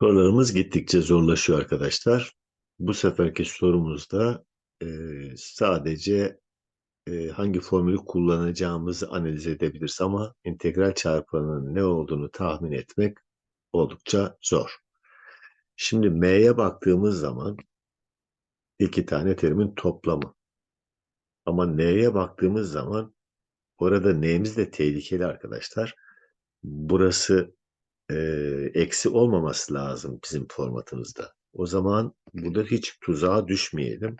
Sorularımız gittikçe zorlaşıyor arkadaşlar. Bu seferki sorumuzda e, sadece e, hangi formülü kullanacağımızı analiz edebiliriz ama integral çarpanının ne olduğunu tahmin etmek oldukça zor. Şimdi m'ye baktığımız zaman iki tane terimin toplamı. Ama n'ye baktığımız zaman orada n'miz de tehlikeli arkadaşlar. Burası e, eksi olmaması lazım bizim formatımızda. O zaman burada hiç tuzağa düşmeyelim.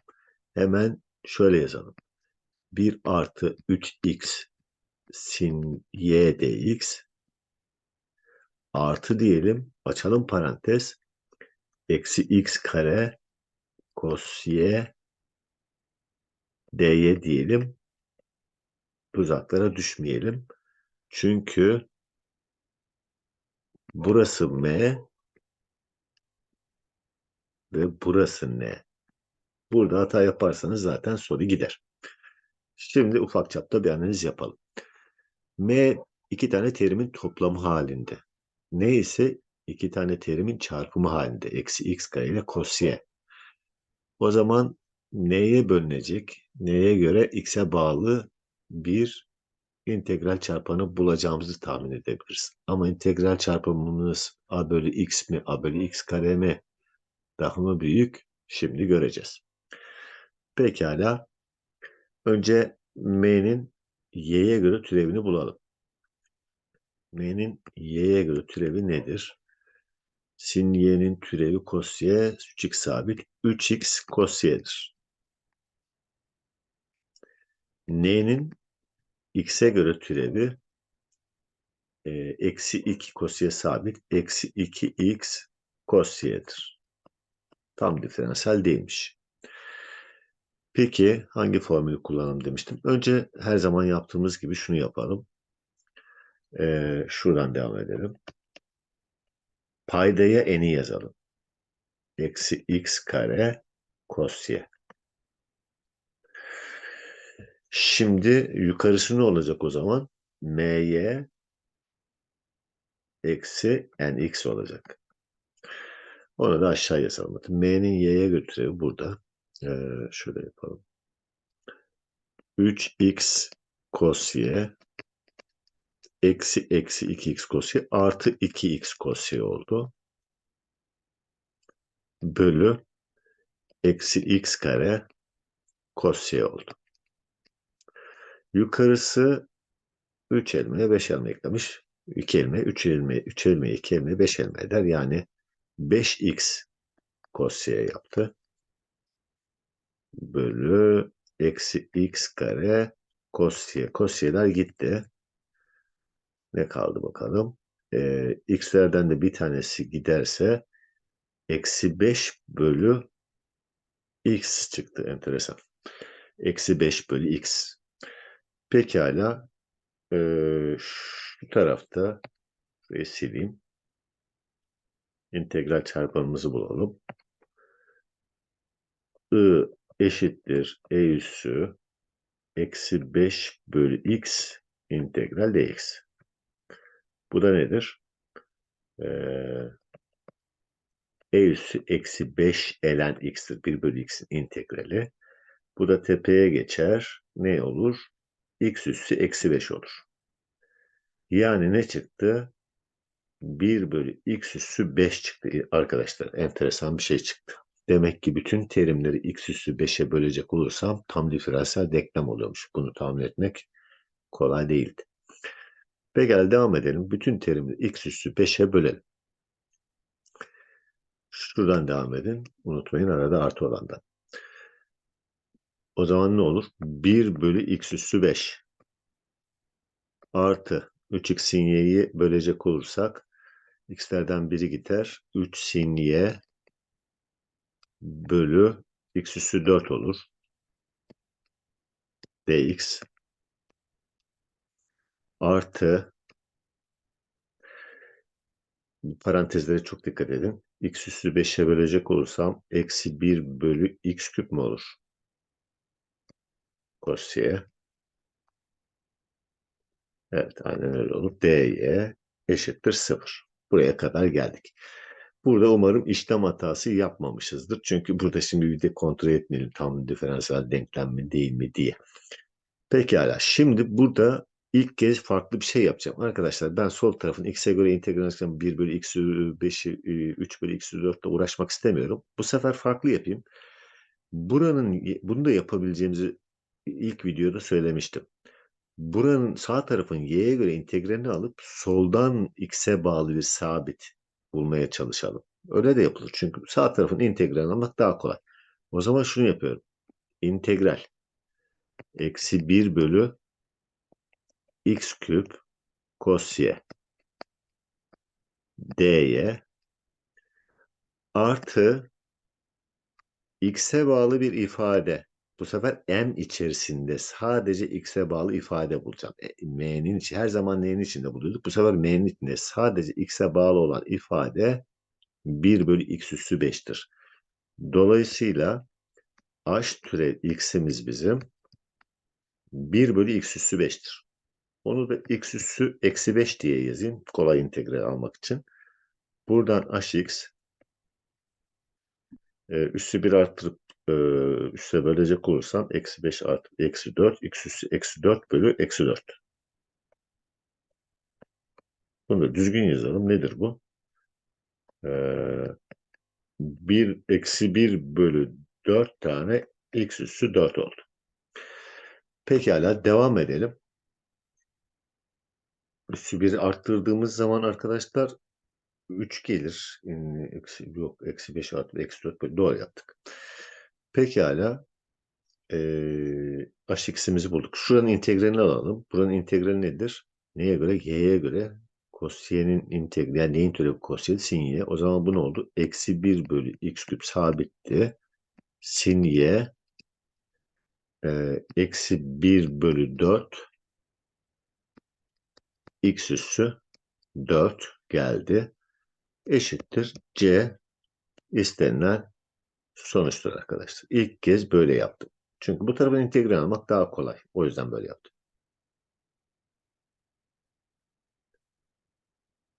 Hemen şöyle yazalım. 1 artı 3x sin y dx artı diyelim açalım parantez eksi x kare cos y dy diyelim tuzaklara düşmeyelim. Çünkü burası m ve burası n. Burada hata yaparsanız zaten soru gider. Şimdi ufak çapta bir analiz yapalım. M iki tane terimin toplamı halinde. N ise iki tane terimin çarpımı halinde. Eksi x kare ile cos y. O zaman n'ye bölünecek, n'ye göre x'e bağlı bir integral çarpanı bulacağımızı tahmin edebiliriz. Ama integral çarpımımız a bölü x mi, a bölü x kare mi daha mı büyük? Şimdi göreceğiz. Pekala. Önce m'nin y'ye göre türevini bulalım. m'nin y'ye göre türevi nedir? Sin y'nin türevi cos y 3x sabit 3x cos y'dir. n'nin x'e göre türevi e, eksi 2 cos y sabit eksi 2x cos y'dir. Tam diferansiyel değilmiş. Peki hangi formülü kullanalım demiştim. Önce her zaman yaptığımız gibi şunu yapalım. Ee, şuradan devam edelim. Paydaya n'i yazalım. Eksi x kare cos y. Şimdi yukarısı ne olacak o zaman? my eksi nx olacak. Onu da aşağı yazalım. m'nin y'ye götürevi burada. Ee, şöyle yapalım. 3x cos y eksi eksi 2x cos y artı 2x cos y oldu. Bölü eksi x kare cos y oldu. Yukarısı 3 elmeye 5 elma eklemiş. 2 elme, 3 elme, 3 elme, 2 elme, 5 elme eder. Yani 5x cos y yaptı. Bölü eksi x kare. Cos y'ler gitti. Ne kaldı bakalım? Ee, x'lerden de bir tanesi giderse eksi 5 bölü x çıktı. Enteresan. Eksi 5 bölü x. Pekala. Ee, şu tarafta şurayı sileyim. İntegral çarpanımızı bulalım. I eşittir e üssü eksi 5 bölü x integral dx. Bu da nedir? Ee, e üssü eksi 5 ln x'tir. 1 bölü x'in integrali. Bu da tepeye geçer. Ne olur? X üssü eksi 5 olur. Yani ne çıktı? 1 bölü x üssü 5 çıktı arkadaşlar. Enteresan bir şey çıktı. Demek ki bütün terimleri x üssü 5'e bölecek olursam tam diferansiyel denklem oluyormuş. Bunu tahmin etmek kolay değildi. Pekala devam edelim. Bütün terimleri x üssü 5'e bölelim. Şuradan devam edin. Unutmayın arada artı olandan. O zaman ne olur? 1 bölü x üssü 5 artı 3x sin y'yi bölecek olursak x'lerden biri gider. 3 sin y bölü x üssü 4 olur. dx artı parantezlere çok dikkat edin. x üssü 5'e bölecek olursam eksi 1 bölü x küp mü olur? Y. Evet aynen öyle olur. dy eşittir 0. Buraya kadar geldik. Burada umarım işlem hatası yapmamışızdır. Çünkü burada şimdi bir de kontrol etmeyelim tam diferansiyel denklem mi değil mi diye. Pekala. Şimdi burada ilk kez farklı bir şey yapacağım. Arkadaşlar ben sol tarafın x'e göre integral 1 bölü x 5'i 3 bölü x 4 ile uğraşmak istemiyorum. Bu sefer farklı yapayım. Buranın bunu da yapabileceğimizi ilk videoda söylemiştim. Buranın sağ tarafın y'ye göre integralini alıp soldan x'e bağlı bir sabit bulmaya çalışalım. Öyle de yapılır. Çünkü sağ tarafın integralini almak daha kolay. O zaman şunu yapıyorum. İntegral eksi 1 bölü x küp cos y dy artı x'e bağlı bir ifade. Bu sefer m içerisinde sadece x'e bağlı ifade bulacağım. E, m'nin içi her zaman n'nin içinde buluyorduk. Bu sefer m'nin içinde sadece x'e bağlı olan ifade 1 bölü x üssü 5'tir. Dolayısıyla h türev x'imiz bizim 1 bölü x üssü 5'tir. Onu da x üssü eksi 5 diye yazayım. Kolay integral almak için. Buradan hx e, üssü 1 arttırıp e, üsse bölecek olursam eksi 5 artı eksi 4 x üssü eksi 4 bölü eksi 4. Bunu da düzgün yazalım. Nedir bu? Ee, 1 eksi 1 bölü 4 tane x üssü 4 oldu. Pekala devam edelim. Üssü 1'i arttırdığımız zaman arkadaşlar 3 gelir. Eksi, yok eksi 5 artı eksi 4 bölü doğru yaptık. Pekala ee, hx'imizi bulduk. Şuranın integralini alalım. Buranın integrali nedir? Neye göre? Y'ye göre. Kosiyenin integrali, yani neyin türevi kosiyeni? Sin y. O zaman bu ne oldu? Eksi 1 bölü x küp sabitti. Sin y e, eksi 1 bölü 4 x üssü 4 geldi. Eşittir c istenilen sonuçtur arkadaşlar. İlk kez böyle yaptım. Çünkü bu tarafın integral almak daha kolay. O yüzden böyle yaptım.